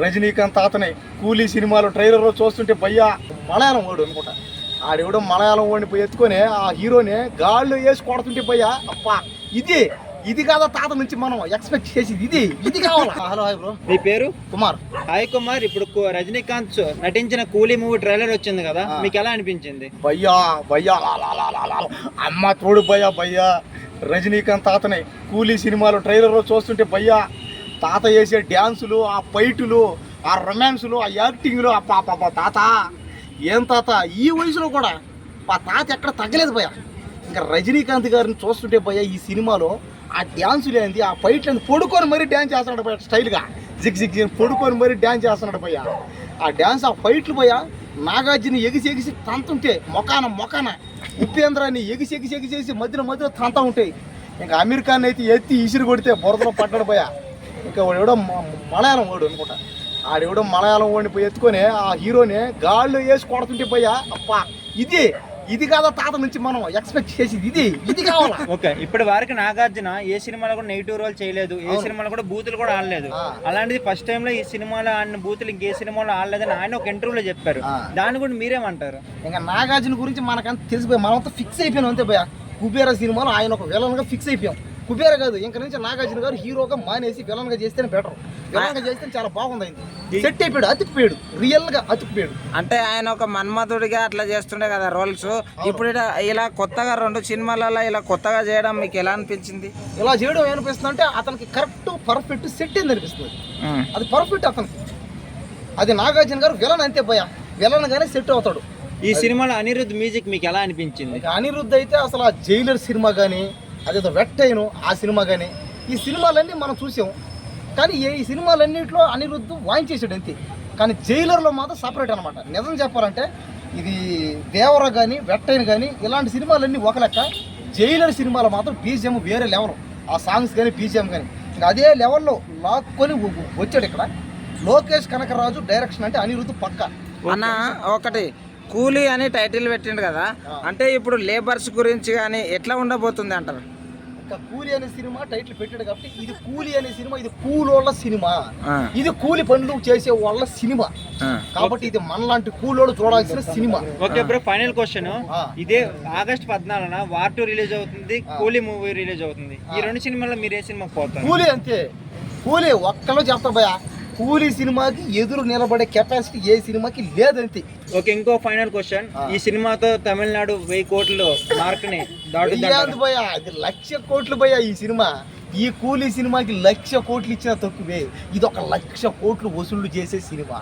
రజనీకాంత్ తాతని కూలీ సినిమాలు ట్రైలర్ చూస్తుంటే భయ్యా మలయాళం వాడు అనుకుంటా. ఆడెవడో మలయాళం వాడిని పోయి ఎత్తుకొని ఆ హీరోని గాళ్ళు వేసి కొడుతుంటే భయ్యా అప్పా ఇది ఇది కాదా తాత నుంచి మనం ఎక్స్పెక్ట్ చేసేది ఇది ఇది కావాలా? Hello hi bro. మీ పేరు? కుమార్. హాయ్ కుమార్ ఇప్పుడు రజనీకాంత్ నటించిన కూలీ మూవీ ట్రైలర్ వచ్చింది కదా. మీకు ఎలా అనిపించింది? భయ్యా భయ్యా. అమ్మ తోడు భయ్యా భయ్యా. రజనీకాంత్ తాతని కూలీ సినిమాలు ట్రైలర్ చూస్తుంటే భయ్యా తాత చేసే డ్యాన్సులు ఆ ఫైటులు ఆ రొమాన్స్లు ఆ యాక్టింగ్లు ఆ పాప తాత. ఏం తాత? ఈ వయసులో కూడా మా తాత ఎక్కడ తగ్గలేదు భయ్యా. ఇంకా రజనీకాంత్ గారిని చూస్తుంటే భయ్యా ఈ సినిమాలో ఆ డ్యాన్సులు ఏంది ఆ ఫైట్లు ఏంది పడుకొని మరీ డ్యాన్స్ చేస్తున్నాడు భయ స్టైల్గా. జిగ్ జిగ్ జిగ్ పడుకొని మరీ డ్యాన్స్ చేస్తున్నాడు భయ్యా. ఆ డ్యాన్స్ ఆ ఫైట్లు భయ్యా నాగార్జున ఎగిసి ఎగిసి తంతుంటే మొకాన మొకాన ఉపేంద్రాన్ని ఎగిసి ఎగిసి ఎగిసేసి మధ్యలో మధ్యలో తంతా ఉంటాయి. ఇంకా అమీర్ ఖాన్ అయితే ఎత్తి ఇసిరి కొడితే బురదలో పడ్డాడు భయ ఇంకా వాడు ఎవడో మలయాళం వాడు అనుకుంటా. ఆడెవడో మలయాళం వాడిని పోయి ఎత్తుకొని ఆ హీరోని గాళ్ళు వేసి కొడుతుంటే పోయా అప్పా ఇది ఇది కాదా తాత నుంచి మనం ఎక్స్పెక్ట్ చేసేది ఇది ఇది కావాలా? ఓకే ఇప్పటి వరకు నాగార్జున ఏ సినిమాలో కూడా నెగిటివ్ రోల్ చేయలేదు. ఏ. సినిమాలో కూడా బూతులు కూడా ఆడలేదు. అలాంటిది ఫస్ట్ టైం లో ఈ సినిమాలో ఆడిన బూతులు ఇంకే సినిమాలో ఆడలేదని ఆయన ఒక ఇంటర్వ్యూలో చెప్పారు. ఆ. దాన్ని కూడా మీరేమంటారు? ఇంకా నాగార్జున గురించి మనకంత తెలిసిపోయి. మనమంతా ఫిక్స్ అయిపోయాం అంతే భయ కుబేర సినిమాలో ఆయన ఒక విలన్గా ఫిక్స్ అయిపోయాం. కుబేర కాదు ఇంక నుంచి నాగార్జున గారు హీరోగా మానేసి విలన్గా చేస్తేనే బెటర్ విలన్గా చేస్తే చాలా బాగుంది అయింది సెట్ అయిపోయాడు అతికిపోయాడు రియల్గా అతికిపోయాడు అంటే ఆయన ఒక మన్మధుడిగా అట్లా చేస్తుండే కదా రోల్స్. ఇప్పుడు ఇలా- కొత్తగా రెండు సినిమాలలో ఇలా కొత్తగా చేయడం మీకు ఎలా అనిపించింది? ఇలా చేయడం ఏమనిపిస్తుంది అంటే అతనికి కరెక్ట్ పర్ఫెక్ట్ సెట్ అయింది అనిపిస్తుంది. అది పర్ఫెక్ట్ అతనికి. అది నాగార్జున గారు విలన్ అంతే భయ. విలన్ గానే సెట్ అవుతాడు. ఈ సినిమాలో అనిరుద్ధ్ మ్యూజిక్ మీకు ఎలా అనిపించింది? అనిరుద్ధ్ అయితే అసలు ఆ జైలర్ సినిమా కానీ అదేదో వెట్టైను ఆ సినిమా కానీ ఈ సినిమాలన్నీ మనం చూసాం. కానీ ఏ ఈ సినిమాలన్నింటిలో అనిరుద్ధ్ వాయించేసాడు అంతే. కానీ జైలర్లో మాత్రం సపరేట్ అనమాట నిజం చెప్పాలంటే ఇది దేవర కానీ వెట్టైన కానీ ఇలాంటి సినిమాలన్నీ ఒక లెక్క. జైలర్ సినిమాలు మాత్రం బీజిఎం వేరే లెవెల్. ఆ సాంగ్స్ కానీ బీజిఎం కానీ ఇంకా అదే లెవెల్లో లాక్కొని వచ్చాడు ఇక్కడ. లోకేష్ కనకరాజు డైరెక్షన్ అంటే అనిరుద్ధ్ పక్క. అన్న ఒకటి. కూలీ అని టైటిల్ పెట్టిండు కదా. అంటే ఇప్పుడు లేబర్స్ గురించి కానీ ఎట్లా ఉండబోతుంది అంటారు? కూలి అనే సినిమా టైటిల్ పెట్టాడు కాబట్టి ఇది కూలి అనే సినిమా ఇది కూలోళ్ళ సినిమా. ఇది కూలి పనులు చేసే వాళ్ళ సినిమా. కాబట్టి ఇది మనలాంటి కూలోడు చూడాల్సిన cinema. Okay bro final question. ఇదే ఆగస్ట్ పద్నాలుగున వార్ టూ రిలీజ్ అవుతుంది కూలీ మూవీ రిలీజ్ అవుతుంది. ఈ రెండు సినిమాల్లో మీరు ఏ సినిమాకి పోతారు? కూలి అంతే. కూలి ఒక్కలో చెప్తా భయ కూలి సినిమాకి ఎదురు నిలబడే కెపాసిటీ ఏ సినిమాకి లేదంతే. ఓకే ఇంకో ఫైనల్ క్వశ్చన్. ఈ సినిమాతో తమిళనాడు వెయ్యి కోట్లు మార్క్ని అది లక్ష కోట్లు భయ ఈ సినిమా. ఈ కూలీ సినిమాకి లక్ష కోట్లు ఇచ్చినా తక్కువే. ఇది ఒక లక్ష కోట్లు వసూళ్ళు చేసే సినిమా.